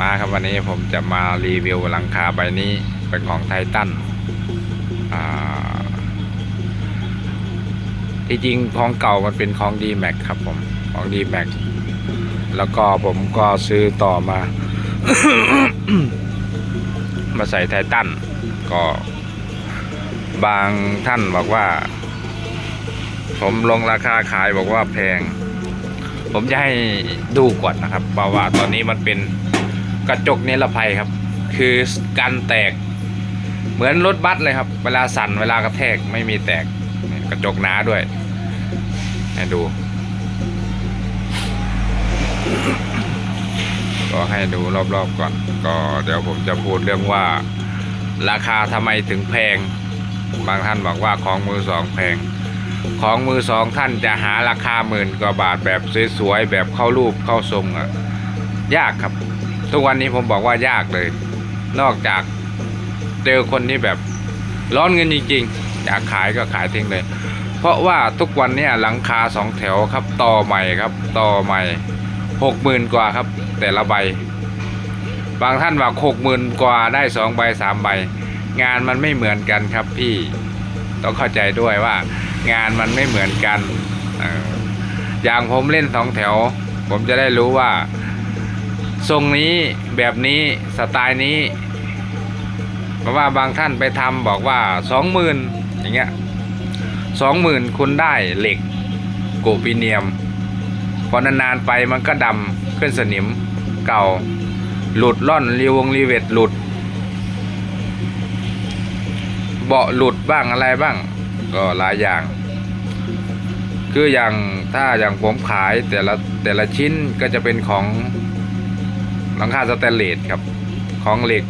มาครับวันนี้ผมจะมารีวิวหลังคาใบนี้เป็นของไททันที่จริงของเก่ามันเป็นของ d m a x ครับผมของ d m a x แล้วก็ผมก็ซื้อต่อมา มาใส่ไททันก็บางท่านบอกว่า ผมลงราคาขายบอกว่าแพง ผมจะให้ดูก่อนนะครับเพราะว่าตอนนี้มันเป็น กระจกนิรภัยครับ คือกันแตก เหมือนรถบัสเลยครับ เวลาสั่นเวลากระแทกไม่มีแตกกระจกหนาด้วยให้ดู ก็ให้ดูรอบๆก่อน ก็เดี๋ยวผมจะพูดเรื่องว่า ราคาทำไมถึงแพง บางท่านบอกว่าของมือสองแพง ของมือสองท่านจะหาราคาหมื่นกว่าบาทแบบสวยๆแบบเข้ารูปเข้าทรงอะยากครับ ทุกวันนี้ผมบอกว่ายากเลย นอกจากเจอคนที่แบบร้อนเงินจริงๆอยากขายก็ขายทิ้งเลย เพราะว่าทุกวันนี้หลังคาสองแถวครับต่อใหม่ครับต่อใหม่หกหมื่นกว่าครับ แต่ละใบบางท่านว่าหกหมื่นกว่าได้สองใบสามใบ งานมันไม่เหมือนกันครับพี่ต้องเข้าใจด้วยว่างานมันไม่เหมือนกันอย่างผมเล่นสองแถว ผมจะได้รู้ว่า ทรงนี้แบบนี้สไตล์นี้เพราะว่าบางท่านไปทำบอกว่าสองหมื่นอย่างเงี้ยสองหมื่นคุณได้เหล็กโกปีเนียมพอนานๆไปมันก็ดำขึ้นสนิมเก่าหลุดล่อนรีวงรีเวทหลุด เบาหลุดบ้างอะไรบ้าง ก็หลายอย่าง คืออย่างถ้าอย่างผมขายแต่ละแต่ละชิ้นก็จะเป็นของ หลังคาสแตนเลสครับ ของเหล็ก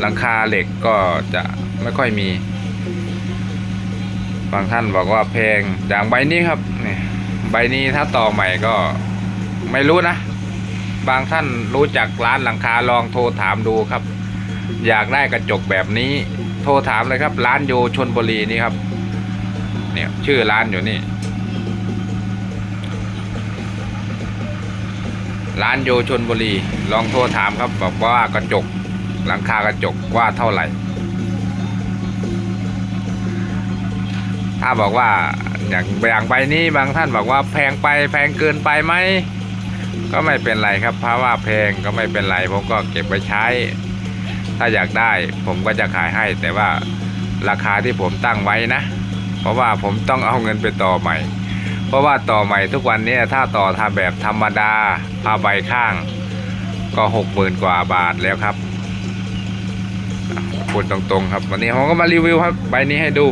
หลังคาเหล็กก็จะไม่ค่อยมี บางท่านบอกว่าแพงอย่างใบนี้ครับนี่ใบนี้ถ้าต่อใหม่ก็ไม่รู้นะ บางท่านรู้จักร้านหลังคาลองโทรถามดูครับ อยากได้กระจกแบบนี้ โทรถามเลยครับ ร้านโยชนบุรีนี่ครับ เนี่ยชื่อร้านอยู่นี่ ร้านโยชนบุรี ลองโทรถามครับ บอกว่ากระจกหลังคากระจกว่าเท่าไหร่ ถ้าบอกว่าอย่างอย่างใบนี้บางท่านบอกว่าแพงไปแพงเกินไปไหมก็ไม่เป็นไรครับ เพราะว่าแพงก็ไม่เป็นไรผมก็เก็บไว้ใช้ ถ้าอยากได้ผมก็จะขายให้ แต่ว่าราคาที่ผมตั้งไว้นะ เพราะว่าผมต้องเอาเงินไปต่อใหม่ เพราะว่าต่อใหม่ทุกวันนี้ถ้าต่อทำแบบธรรมดาผ้าใบข้าง ก็หกหมื่นกว่าบาทแล้วครับพูดตรงๆครับ วันนี้ผมก็มารีวิวครับใบนี้ให้ดู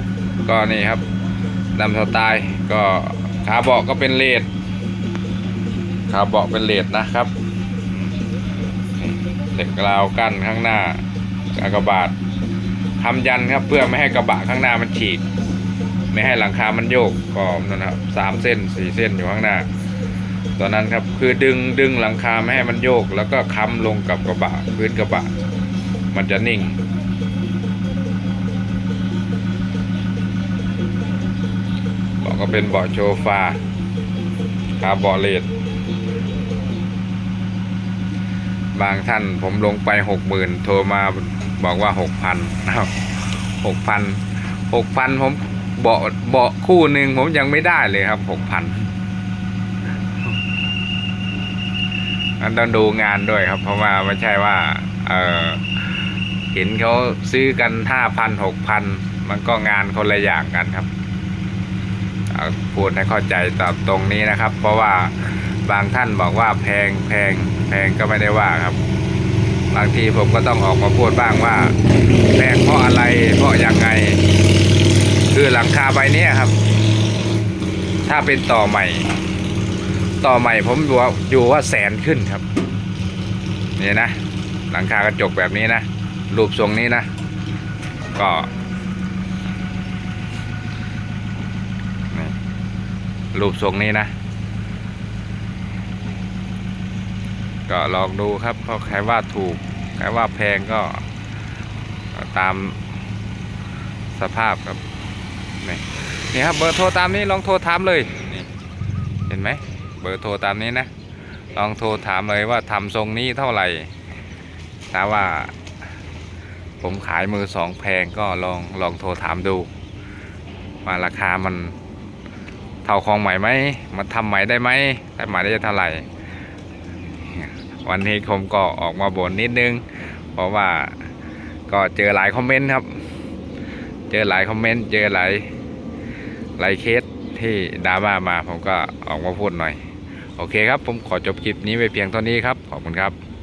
ก็นี่ครับดำสไตล์ก็ขาเบาะก็เป็นเลดขาเบาะเป็นเลดนะครับเหล็กราวกั้นข้างหน้ากระบาดทำยันครับเพื่อไม่ให้กระบะข้างหน้ามันฉีก ไม่ให้หลังคามันโยกก็นั่นนะครับสามเส้นสี่เส้นอยู่ข้างหน้า ตอนนั้นครับคือดึงดึงหลังคาไม่ให้มันโยก แล้วก็ค้ำลงกับกระบะพื้นกระบะ มันจะนิ่งเบาะก็เป็นเบาะโชฟาขาเบาะเลดบางท่านผมลงไปหกหมื่นโทรมาบอกว่าหกพันนะครับหกพันหกพันผม เบาะเบาะคู่หนึ่งผมยังไม่ได้เลยครับหกพันมันต้องดูงานด้วยครับ เพราะว่าไม่ใช่ว่า เออเห็นเขาซื้อกันห้าพันหกพันมันก็งานคนละอย่างกันครับพูดให้เข้าใจตามตรงนี้นะครับ เพราะว่าบางท่านบอกว่าแพงแพงแพงก็ไม่ได้ว่าครับ บางทีผมก็ต้องออกมาพูดบ้างว่าแพงเพราะอะไรเพราะยังไง คือหลังคาใบนี้ครับ ถ้าเป็นต่อใหม่ ต่อใหม่ผมอยู่ว่าอยู่ว่าแสนขึ้นครับนี่นะ หลังคากระจกแบบนี้นะรูปทรงนี้นะ ก็รูปทรงนี้นะ ก็ลองดูครับเพราะใครว่าถูกใครว่าแพงก็ตามสภาพครับ นี่นี่ครับเบอร์โทรตามนี้ลองโทรถามเลยนี่เห็นไหมเบอร์โทรตามนี้นะ ลองโทรถามเลยว่าทำทรงนี้เท่าไหร่ถ้าว่า ผมขายมือสองแพงก็ลองลองโทรถามดูว่าราคามันเท่าของใหม่ไหมมันทำใหม่ได้ไหมทำใหม่ได้เท่าไหร่วันนี้ผมก็ออกมาบ่นนิดนึง เพราะว่าก็เจอหลายคอมเมนต์ครับ เจอหลายคอมเมนต์ เจอหลาย หลายเคสที่ดราม่ามาผมก็ออกมาพูดหน่อย โอเคครับ ผมขอจบคลิปนี้ไปเพียงเท่านี้ครับ ขอบคุณครับ